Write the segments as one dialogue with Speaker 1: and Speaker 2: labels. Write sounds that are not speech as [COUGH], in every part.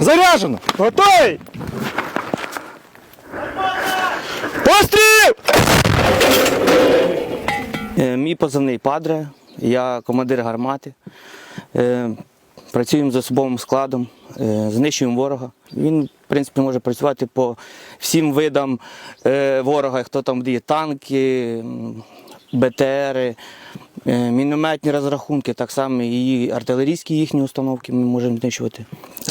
Speaker 1: Заряжено! Готовий! Постріл!
Speaker 2: Е, Мій позивний Падре, я командир гармати. Е, Працюємо з особовим складом, е, знищуємо ворога. Він, в принципі, може працювати по всім видам ворога, хто там є танки, БТРи, мінометні розрахунки, так само і артилерійські їхні установки ми можемо знищувати.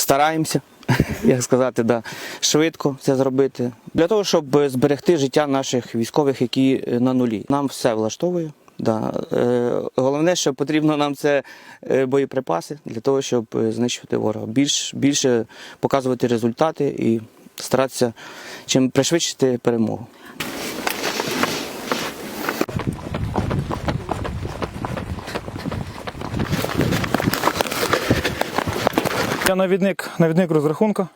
Speaker 2: Стараємося, [LAUGHS] як сказати, да, швидко це зробити. Для того, щоб зберегти життя наших військових, які е, на нулі. Нам все влаштовує. Да. Е, головне, що потрібно нам це е, боєприпаси для того, щоб знищувати ворога. Більш, більше показувати результати і старатися чим пришвидшити перемогу.
Speaker 1: Я навідник навідник розрахунка.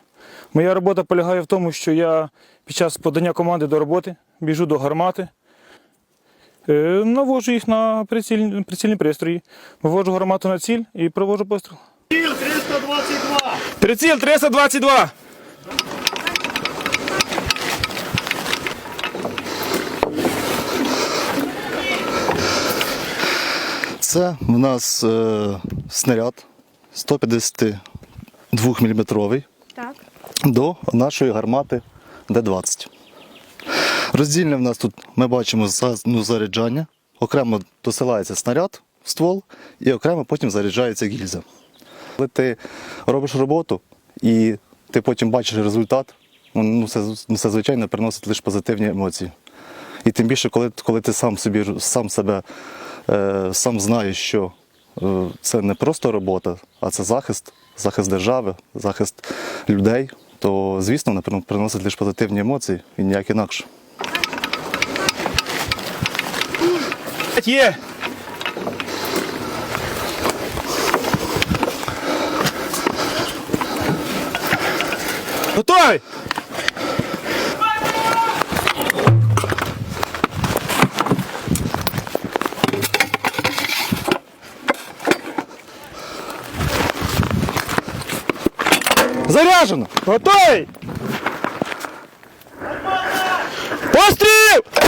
Speaker 1: Моя робота полягає в тому, що я під час подання команди до роботи біжу до гармати, е, навожу їх на прицільні, прицільні пристрої, вивожу гармату на ціль і провожу постріл.
Speaker 3: Приціл 322!
Speaker 1: Приціл 322!
Speaker 4: Це в нас е, снаряд 150
Speaker 5: 2-мм
Speaker 4: до нашої гармати Д-20. Роздільне в нас тут ми бачимо ну, заряджання, окремо досилається снаряд в ствол і окремо потім заряджається гільза. Коли ти робиш роботу і ти потім бачиш результат, ну, ну це, ну, це звичайно приносить лише позитивні емоції. І тим більше, коли коли ти сам собі, сам себе, е, сам знаєш, що це не просто робота, а це захист, захист держави, захист людей, то звісно вона приносить лише позитивні емоції і ніяк інакше.
Speaker 1: Є! Готовий! Заряжено! Готовий! Постріл!